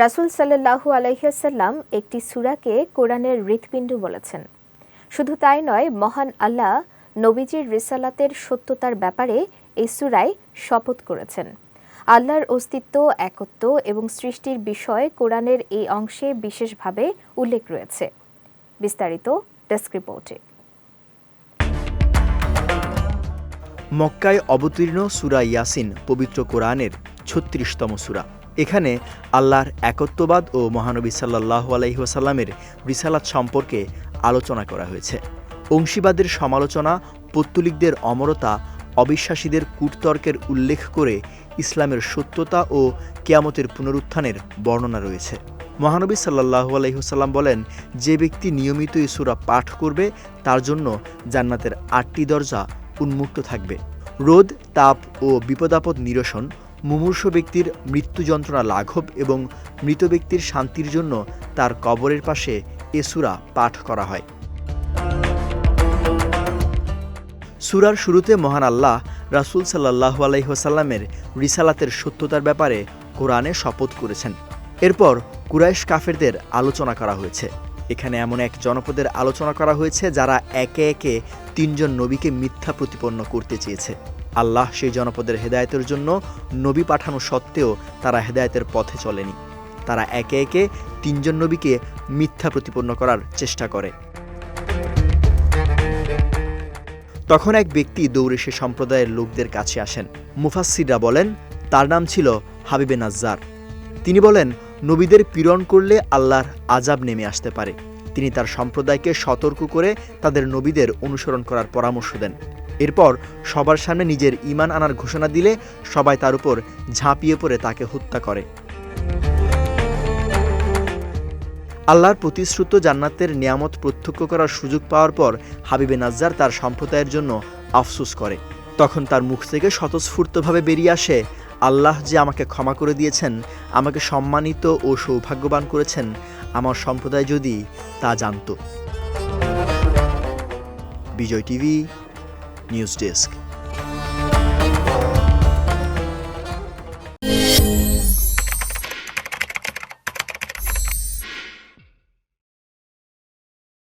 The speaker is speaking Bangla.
রাসুল সাল্লাহু আলাইসাল্লাম একটি সুরাকে কোরআনের হৃৎপিণ্ড বলেছেন। শুধু তাই নয়, মহান আল্লাহ নবীজির রিসালাতের সত্যতার ব্যাপারে এই সুরায় শপথ করেছেন। আল্লাহর অস্তিত্ব, একত্ব এবং সৃষ্টির বিষয় কোরআনের এই অংশে বিশেষভাবে উল্লেখ রয়েছে। বিস্তারিত ডেস্ক রিপোর্টে। মক্কায় অবতীর্ণ সুরা ইয়াসিন পবিত্র কোরআনের ছত্রিশতম সুরা। এখানে আল্লাহর একত্ববাদ ও মহানবী সাল্লাহ আলহিহাসাল্লামের রিসালাত সম্পর্কে আলোচনা করা হয়েছে। অংশীবাদের সমালোচনা, পত্তলিকদের অমরতা, অবিশ্বাসীদের কূটতর্কের উল্লেখ করে ইসলামের সত্যতা ও কেয়ামতের পুনরুত্থানের বর্ণনা রয়েছে। মহানবী সাল্লাহু আলহিহসাল্লাম বলেন, যে ব্যক্তি নিয়মিত এই সুরা পাঠ করবে, তার জন্য জান্নাতের আটটি দরজা উন্মুক্ত থাকবে। রোদ, তাপ ও বিপদাপদ নিরসন মুমূর্ষ ব্যক্তির মৃত্যু যন্ত্রণা লাঘব এবং মৃত ব্যক্তির শান্তির জন্য তার কবরের পাশে এসুরা পাঠ করা হয়। সুরার শুরুতে মহান আল্লাহ রাসুল সাল্লাহু আলাইসাল্লামের রিসালাতের সত্যতার ব্যাপারে কোরআনে শপথ করেছেন। এরপর কুরাইশ কাফেরদের আলোচনা করা হয়েছে। এখানে এমন এক জনপদের আলোচনা করা হয়েছে যারা একে একে তিনজন নবীকে মিথ্যা প্রতিপন্ন করতে চেয়েছে। আল্লাহ সেই জনপদের হেদায়তের জন্য নবী পাঠানো সত্ত্বেও তারা হেদায়েতের পথে চলেনি। তারা একে একে তিনজন নবীকে মিথ্যা প্রতিপন্ন করার চেষ্টা করে। তখন এক ব্যক্তি দৌড়ে সে সম্প্রদায়ের লোকদের কাছে আসেন। মুফাসিররা বলেন, তার নাম ছিল হাবিবে নাজ্জার। তিনি বলেন, নবীদের পীড়ন করলে আল্লাহর আজাব নেমে আসতে পারে। তিনি তার সম্প্রদায়কে সতর্ক করে তাদের নবীদের অনুসরণ করার পরামর্শ দেন। এরপর সবার সামনে নিজের ইমান আনার ঘোষণা দিলে সবাই তার উপর ঝাঁপিয়ে পড়ে, তাকে হত্যা করে। আল্লাহর প্রতিশ্রুত জান্নাতের নিয়ামত প্রত্যক্ষ করার সুযোগ পাওয়ার পর হাবিবে নাজ্জার তার সম্প্রদায়ের জন্য আফসোস করে। তখন তার মুখ থেকে স্বতঃস্ফূর্তভাবে বেরিয়ে আসে, আল্লাহ যে আমাকে ক্ষমা করে দিয়েছেন, আমাকে সম্মানিত ও সৌভাগ্যবান করেছেন, আমার সম্প্রদায় যদি তা জানত। Vijay TV News disc.